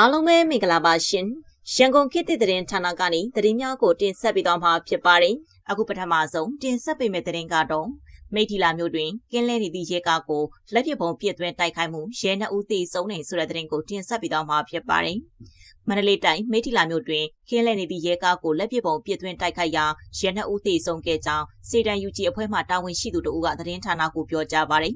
အားလုံးပဲမင်္ဂလာပါရှင်ရန်ကုန်ခေတ်သစ်သတင်းဌာနကနေသတင်းများကိုတင်ဆက်ပေးသွားမှာဖြစ်ပါတယ်အခုပထမဆုံးတင်ဆက်ပေးမယ့်သတင်းကတော့မိထီလာမျိုးတွင်ကင်းလဲနေသည့်ရဲကားကိုလက်ပစ်ပုံပြစ်သွင်းတိုက်ခိုက်မှုရဲနှစ်ဦးသေဆုံးနေဆိုတဲ့သတင်းကိုတင်ဆက်ပေးသွားမှာဖြစ်ပါတယ်မန္တလေးတိုင်းမိထီလာမြို့တွင်ကင်းလဲနေသည့်ရဲကားကိုလက်ပစ်ပုံပြစ်သွင်းတိုက်ခိုက်ရာရဲနှစ်ဦးသေဆုံးခဲ့ကြောင်းစေတံယူဂျီအဖွဲ့မှတာဝန်ရှိသူတို့ကသတင်းဌာနကိုပြောကြားပါတယ်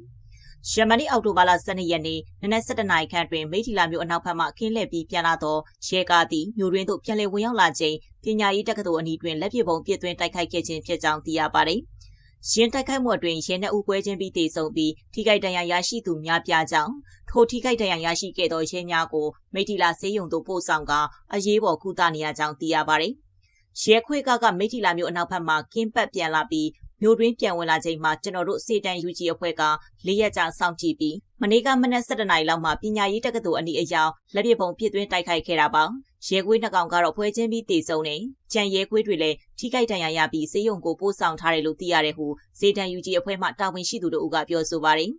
ယမနီအောက်တိုဘာလ12ရက်နေ့နနက်7:00နာရီခန့်တွင်မိထီလာမြို့အနောက်ဘက်မှခင်းလှည့်ပြီးပြန်လာသောရဲကားသည်မြို့ရင်းသို့ပြန်လည်ဝင်ရောက်လာချိန်ပညာရေးတက္ကသိုလ်အနီးတွင်လက်ပစ်ပုံပြစ်သွင်းတိုက်ခိုက်ခဲ့ခြင်းဖြစ်ကြောင်းသိရပါသည်။ရင်တိုက်ခိုက်မှုအတွင်းရဲနှုတ်ပွဲချင်းပြီးတည်ဆုံပြီးထိခိုက်ဒဏ်ရာရရှိသူများပြားကြောင်းထိုထိခိုက်ဒဏ်ရာရရှိခဲ့သောရဲများကိုမိထီလာဆေးရုံသို့ပို့ဆောင်ကအရေးပေါ်ကုသနေရကြောင်းသိရပါသည်။ရဲခွေကကမိထီလာမြို့အနောက်ဘက်မှကင်းပတ်ပြန်လာပြီး မြို့တွင်းပြန်ဝင်လာချိန်မှာကျွန်တော်တို့စေတန်ယူကြီးအဖွဲ့ကလေးရက်ကြာစောင့်ကြည့်ပြီးမနေ့ကမနက်7:00နာရီလောက်မှာပညာရေးတက္ကသိုလ်အနီးအရောက်လက်ပြပုံပြစ်သွင်းတိုက်ခိုက်ခဲ့တာပါရဲခွေးနှကောင်ကတော့ဖွဲချင်းပြီးတည်ဆုံနေကြံရဲခွေးတွေလည်းထိခိုက်ဒဏ်ရာရပြီးစေယုံကိုပို့ဆောင်ထားတယ်လို့သိရတယ်ဟုစေတန်ယူကြီးအဖွဲ့မှတာဝန်ရှိသူတို့ကပြောဆိုပါတယ်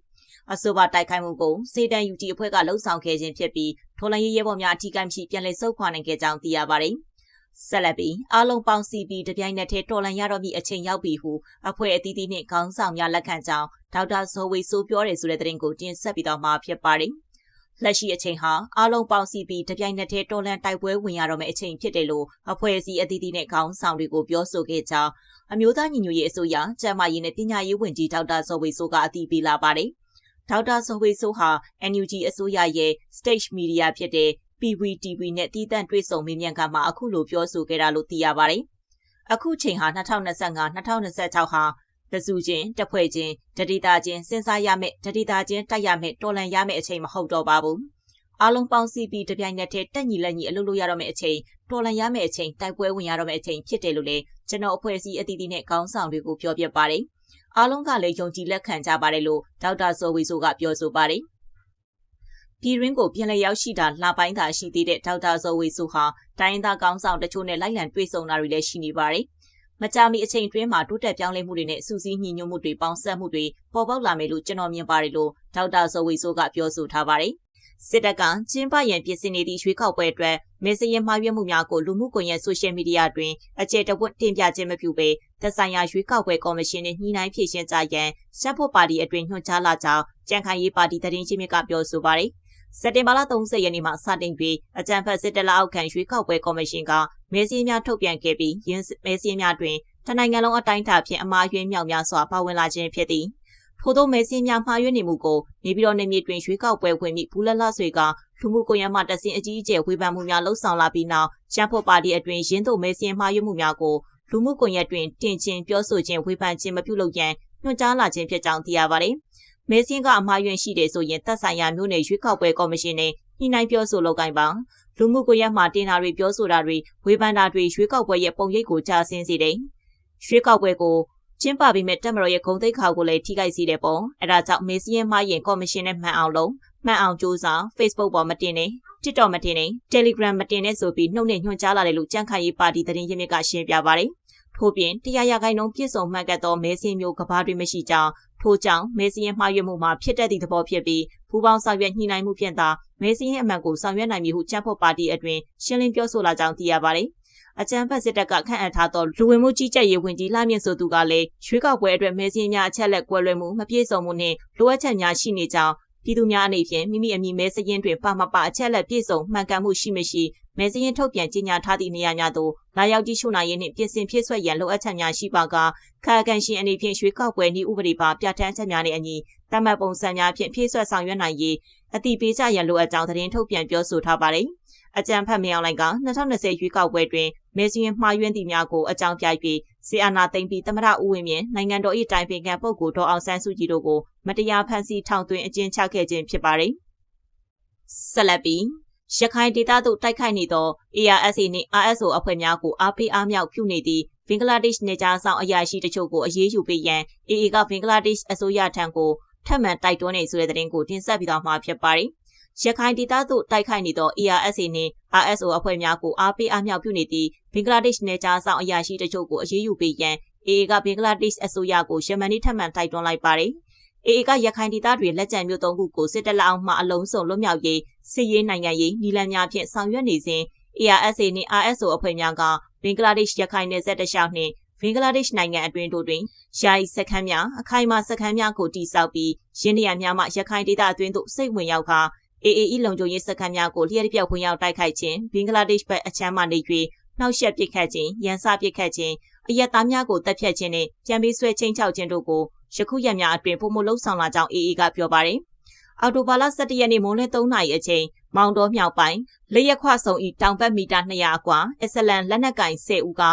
အဆိုပါတိုက်ခိုက်မှုကိုစေတန်ယူတီအဖွဲ့ကလှုံ့ဆော်ခဲ့ခြင်းဖြစ်ပြီးထိုလန်ရေးရဲဘော်များအထီးကမ်းရှိပြန်လည်ဆုတ်ခွာနိုင်ခဲ့ကြောင်းသိရပါတယ်။ ဆက်လက်ပြီးအားလုံးပေါင်းစီပြီးတပြိုင်နက်တည်းတော်လန်ရတော့မိအချိန်ရောက်ပြီဟုအဖွဲ့အသီးသီးနှင့်ခေါင်းဆောင်များလက်ခံကြောင်းဒေါက်တာဇော်ဝေဆိုပြောတယ်ဆိုတဲ့သတင်းကိုတင်ဆက်ပြီးတော့မှာဖြစ်ပါတယ်။လက်ရှိအချိန်ဟာအားလုံးပေါင်းစီပြီးတပြိုင်နက်တည်းတော်လန်တိုက်ပွဲဝင်ရတော့မယ့်အချိန်ဖြစ်တယ်လို့အဖွဲ့အစည်းအသီးသီးနဲ့ခေါင်းဆောင်တွေကိုပြောဆိုခဲ့ကြောင်းအမျိုးသားညီညွတ်ရေးအစိုးရကျန်းမာရေးနဲ့ပညာရေးဝန်ကြီးဒေါက်တာဇော်ဝေဆိုကအသိပေးလာပါတယ်။ဒေါက်တာဇော်ဝေဆိုဟာ NUG အစိုးရရဲ့ Stage Media ဖြစ်တဲ့ PVTV နဲ့တည်တံ့တွေ့ဆုံမေးမြန်းခန်းမှာအခုလိုပြောဆိုခဲ့တာလို့သိရပါတယ်။အခုချိန်ဟာ2025-2026ဟာတစုချင်းတစ်ဖွဲ့ချင်းတတိတာချင်းစဉ်းစားရမယ့်တတိတာချင်းတိုက်ရမယ့်တော်လန်ရမယ့်အချိန်မဟုတ်တော့ပါဘူး။အားလုံးပေါင်းစည်းပြီးတပြိုင်နက်တည်းတက်ညီလက်ညီအလုပ်လုပ်ရတော့မယ့်အချိန်တော်လန်ရမယ့်အချိန်တိုက်ပွဲဝင်ရတော့မယ့်အချိန်ဖြစ်တယ်လို့လည်းကျွန်တော်အဖွဲ့အစည်းအသီးသီးနဲ့ခေါင်းဆောင်တွေကိုပြောပြပါတယ်။အားလုံးကလည်းယုံကြည်လက်ခံကြပါတယ်လို့ဒေါက်တာဇော်ဝီဆိုကပြောဆိုပါတယ်။ ပြည်ရင်းကိုပြန်လည်ရောက်ရှိတာလပိုင်းသာရှိသေးတဲ့ဒေါက်တာဇော်ဝေဆိုဟာတိုင်းသားကောင်းဆောင်တချို့နဲ့လိုက်လံတွေ့ဆုံတာတွေလည်းရှိနေပါတယ်။မကြာမီအချိန်တွင်းမှာတိုးတက်ပြောင်းလဲမှုတွေနဲ့စူးစီးညီညွတ်မှုတွေပေါင်းစပ်မှုတွေပေါ်ပေါက်လာမယ်လို့ကျွန်တော်မြင်ပါတယ်လို့ဒေါက်တာဇော်ဝေဆိုကပြောဆိုထားပါတယ်။စစ်တပ်ကကျင်းပရန်ပြင်ဆင်နေသည့်ရွေးကောက်ပွဲအတွက်မေစရင်မှားယွင်းမှုများကိုလူမှုကွန်ရက်ဆိုရှယ်မီဒီယာတွင်အကျယ်တဝတ်တင်ပြခြင်းမပြုဘဲသက်ဆိုင်ရာရွေးကောက်ပွဲကော်မရှင်နှင့်ညှိနှိုင်းဖြည့်ရှင်းကြရန်ရှက်ဖို့ပါတီအတွင်ညွှန်ကြားလာကြောင်းကြံခိုင်ရေးပါတီတရင်ချင်းမြကပြောဆိုပါတယ်။ စက်တင်ဘာလ30ရက်နေ့မှာစတင်ပြီးအကြံဖက်စစ်တလအောက်ခံရွေးကောက်ပွဲကော်မရှင်ကမဲစည်းများထုတ်ပြန်ခဲ့ပြီးရင်းမဲစည်းများတွင်တနိုင်ငံလုံးအတိုင်းအတာဖြင့်အမှားယွင်းမြောက်များစွာပါဝင်လာခြင်းဖြစ်သည်ထို့သောမဲစင်းများမှားယွင်းနေမှုကိုနေပြည်တော်နယ်မြေတွင်ရွေးကောက်ပွဲဝင်ပြီးဘူးလလဆွေကလူမှုကွန်ရက်မှတဆင်အကြီးအကျယ်ဝေဖန်မှုများလှုံ့ဆော်လာပြီးနောက်ရှမ်းဖို့ပါတီအတွင်ရင်းတို့မဲစင်းမှားယွင်းမှုများကိုလူမှုကွန်ရက်တွင်တင်ကျင်ပြောဆိုခြင်းဝေဖန်ခြင်းမပြုလုပ်ရန်ညွှန်ကြားလာခြင်းဖြစ်ကြောင်းသိရပါတယ်။ မဲစင်းကအမှားယွင်းရှိတယ်ဆိုရင်သက်ဆိုင်ရာမျိုးနယ်ရွေးကောက်ပွဲကော်မရှင်နဲ့ညှိနှိုင်းပြောဆိုလုပ်ကိုင်ပါလူမှုကွန်ရက်မှာတင်တာတွေပြောဆိုတာတွေဝေဖန်တာတွေရွေးကောက်ပွဲရဲ့ပုံရိပ်ကိုကြားဆင်းစေတယ်ရွေးကောက်ပွဲကိုကျင်းပပြီးမဲ့တက်မတော်ရဲ့ဂုံတိတ်ခါကိုလည်းထိခိုက်စေတယ်ပေါ့အဲဒါကြောင့်မေစီယန်မှာရင်ကော်မရှင်နဲ့မှန်အောင်လုပ်မှန်အောင်စူးစမ်း Facebook ပေါ်မတင်နဲ့ TikTok မတင်နဲ့ Telegram မတင်နဲ့ဆိုပြီးနှုတ်နဲ့ညွှန်ကြားလာတယ်လို့ကြံ့ခိုင်ရေးပါတီသတင်းရင်းမြစ်ကရှင်းပြပါတယ်ထို့ပြင်တရားရဂိုင်းလုံးပြည့်စုံမှန်ကန်သောမဲစင်းမျိုးကဘာတွေမရှိကြောင်း ထို့ကြောင့်မဲစင်းရဲ့မှားယွင်းမှုမှာဖြစ်တတ်သည့်သဘောဖြစ်ပြီးပူးပေါင်းဆောင်ရွက်ညှိနှိုင်းမှုဖြင့်သာမဲစင်းရဲ့အမှန်ကိုဆောင်ရွက်နိုင်မည်ဟုချမ်းဖို့ပါတီအတွင်ရှင်းလင်းပြောဆိုလာကြောင်းသိရပါတယ်။အကြံဖတ်စစ်တပ်ကခန့်အပ်ထားသောလူဝင်မှုကြီးကြပ်ရေးဝန်ကြီးလှမြင့်ဆိုသူကလည်းရွေးကောက်ပွဲအတွက်မဲစင်းများအချက်လက်ကွဲလွဲမှုမပြည့်စုံမှုနှင့်လိုအပ်ချက်များရှိနေကြောင်း ပြည်သူများအနေဖြင့်မိမိအမည်မဲစရင်တွင်ပါမပအချက်လက်ပြည့်စုံမှန်ကန်မှုရှိမရှိမဲစရင်ထုတ်ပြန်ကြေညာထားသည့်နေရာများသို့လာရောက်ကြည့်ရှုနိုင်ရေးနှင့်ပြင်ဆင်ဖြည့်ဆွက်ရန်လိုအပ်ချက်များရှိပါကခါကန်ရှင်အနေဖြင့်ရွှေကောက်ပွဲနည်းဥပဒေပါပြဋ္ဌာန်းချက်များနှင့်အညီတမတ်ပုံစံများဖြင့်ဖြည့်ဆွက်ဆောင်ရွက်နိုင်ရေးအတိပေးကြရန်လိုအပ်ကြောင်းသတင်းထုတ်ပြန်ပြောဆိုထားပါတယ်။အကြံဖတ်မြောင်လိုက်က2020ရွေးကောက်ပွဲတွင်မဲစရင်မှားယွင်းသည့်များကိုအကြောင်းပြပြီးစီအာနာသိမ့်ပြီးသမရဦးဝင်းမြင့်နိုင်ငံတော်၏တိုင်ပင်ခံပုဂ္ဂိုလ်ဒေါ်အောင်ဆန်းစုကြည်တို့ကို မတရားဖမ်းဆီးထောင်သွင်းအကျဉ်းချခဲ့ခြင်းဖြစ်ပါတယ်။ဆက်လက်ပြီးရခိုင်ဒေသသို့တိုက်ခိုက်နေသော ARSA နှင့် RSO အဖွဲ့များကိုအားပေးအားမြောက်ပြုနေသည့်ဘင်္ဂလားဒေ့ရှ်နေကြားဆောင်အရာရှိတချို့ကိုအရေးယူပေးရန် AA ကဘင်္ဂလားဒေ့ရှ်အစိုးရထံကိုထပ်မံတိုက်တွန်းနေဆိုတဲ့သတင်းကိုတင်ဆက်ပြီးတော့မှာဖြစ်ပါတယ်။ရခိုင်ဒေသသို့တိုက်ခိုက်နေသော ARSA နှင့် RSO အဖွဲ့များကိုအားပေးအားမြောက်ပြုနေသည့်ဘင်္ဂလားဒေ့ရှ်နေကြားဆောင်အရာရှိတချို့ကိုအရေးယူပေးရန် AA ကဘင်္ဂလားဒေ့ရှ်အစိုးရကိုယမန်နေ့ထပ်မံတိုက်တွန်းလိုက်ပါတယ်။ AA ကရခိုင်ဒေသတွေလက်ကျန်မြို့သုံးခုကိုစစ်တပ်လက်အောက်မှအလုံးစုံလွတ်မြောက်ရေးစစ်ရေးနိုင်ငံရေးနီလန်များဖြင့်ဆောင်ရွက်နေစဉ် ARSA နှင့် RSO အဖွဲ့များကဘင်္ဂလားဒေ့ရှ်ရခိုင်နယ်စပ်တလျှောက်နှင့်ဘင်္ဂလားဒေ့ရှ်နိုင်ငံအတွင်းတို့တွင်ယာယီစခန်းများအခိုင်အမာစခန်းများကိုတည်ဆောက်ပြီးရင်းနှီးရများမှရခိုင်ဒေသအတွင်းသို့စိတ်ဝင်ရောက်ကာ AAE လုံခြုံရေးစခန်းများကိုလျှက်ပြောက်ဝင်ရောက်တိုက်ခိုက်ခြင်းဘင်္ဂလားဒေ့ရှ်ဘက်အချမ်းမှနေ၍နှောက်ယှက်ပစ်ခတ်ခြင်းရန်စပစ်ခတ်ခြင်းအရက်သားများကိုတပ်ဖြတ်ခြင်းနှင့်ပြန်ပြီးဆွဲချင်းချောက်ခြင်းတို့ကို ယခုရက်များအတွင်းပုံမလုံးဆောင်လာကြောင်း AA ကပြောပါတယ်။အော်တိုဘာလ17ရက်နေ့မွန်းလယ်3နာရီအချိန်မောင်တော်မြောက်ပိုင်းလက်ရက်ခွဆုံဤတောင်ဘက်မီတာ200အကွာအစ္စလန်လက်နက်ကင်10ဦးက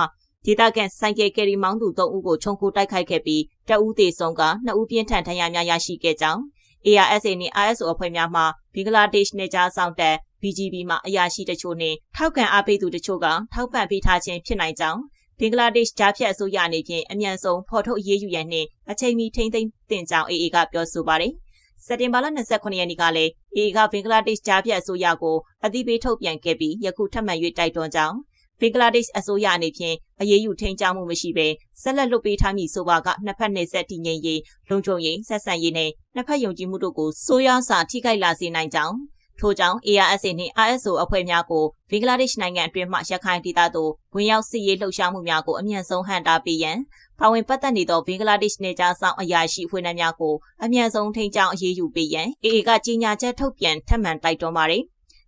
ဒေသခံဆိုင်ကယ်ကယ်ရီမောင်းသူ3ဦးကိုခြုံခိုတိုက်ခိုက်ခဲ့ပြီးတအူးသေးဆုံးက2ဦးပြင်းထန်ထဏ်ရာများရရှိခဲ့ကြောင်း ARSA နှင့် ISO အဖွဲ့များမှဘင်္ဂလားဒေ့ရှ်နယ်ခြားဆောင်တပ် BGB မှအရာရှိတချို့နှင့်ထောက်ခံအားပေးသူတချို့ကထောက်ပံ့ပေးထားခြင်းဖြစ်နိုင်ကြောင်း ဘင်္ဂလားဒေ့ရှ်ဂျာဖြတ်အစိုးရအနေဖြင့်အမြန်ဆုံးဖော်ထုတ်အရေးယူရန်နှင့်အချိန်မီထိန်းသိမ်းတင်ကြောင်း AA ကပြောဆိုပါတယ်။စက်တင်ဘာလ29ရက်နေ့ကလည်း AA ကဘင်္ဂလားဒေ့ရှ်ဂျာဖြတ်အစိုးရကိုအသိပေးထုတ်ပြန်ခဲ့ပြီးယခုထပ်မံ၍တိုက်တွန်းကြောင်းဘင်္ဂလားဒေ့ရှ်အစိုးရအနေဖြင့်အရေးယူထိန်းကျောင်းမှုမရှိဘဲဆက်လက်လွတ်ပေးထားမည်ဆိုပါကနှစ်ဖက်နေဆက်တည်ငြိမ်ရေးလုံခြုံရေးဆက်ဆံရေးနဲ့နှစ်ဖက်ယုံကြည်မှုတို့ကိုစိုးရွားစွာထိခိုက်လာစေနိုင်ကြောင်း ထို့ကြောင့် ARSA နှင့် ISO အဖွဲ့များကိုဘင်္ဂလားဒေ့ရှ်နိုင်ငံအတွင်းမှရခိုင်ဒေသသို့ဝင်ရောက်စစ်ရေးလှုပ်ရှားမှုများကိုအမြန်ဆုံးဟန်တာပေးရန်ပါဝင်ပတ်သက်နေသောဘင်္ဂလားဒေ့ရှ်နေကြားဆောင်အရာရှိအဖွဲ့များကိုအမြန်ဆုံးထိန်းကျောင်းအရေးယူပေးရန် AA ကကြေညာချက်ထုတ်ပြန်ထပ်မံတိုက်တွန်းပါတယ်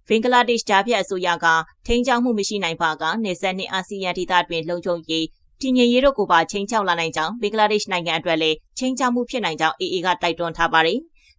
ဘင်္ဂလားဒေ့ရှ်ဂျာပြတ်အစိုးရကထိန်းကျောင်းမှုမရှိနိုင်ပါကနေဆက်နှင့်အာဆီယံဒေသတွင်လုံခြုံရေးတည်ငြိမ်ရေးတို့ကိုပါချိန်ချောက်လာနိုင်ကြောင်းဘင်္ဂလားဒေ့ရှ်နိုင်ငံအတွက်လည်းချိန်ချောက်မှုဖြစ်နိုင်ကြောင်း AA ကတိုက်တွန်းထားပါတယ်။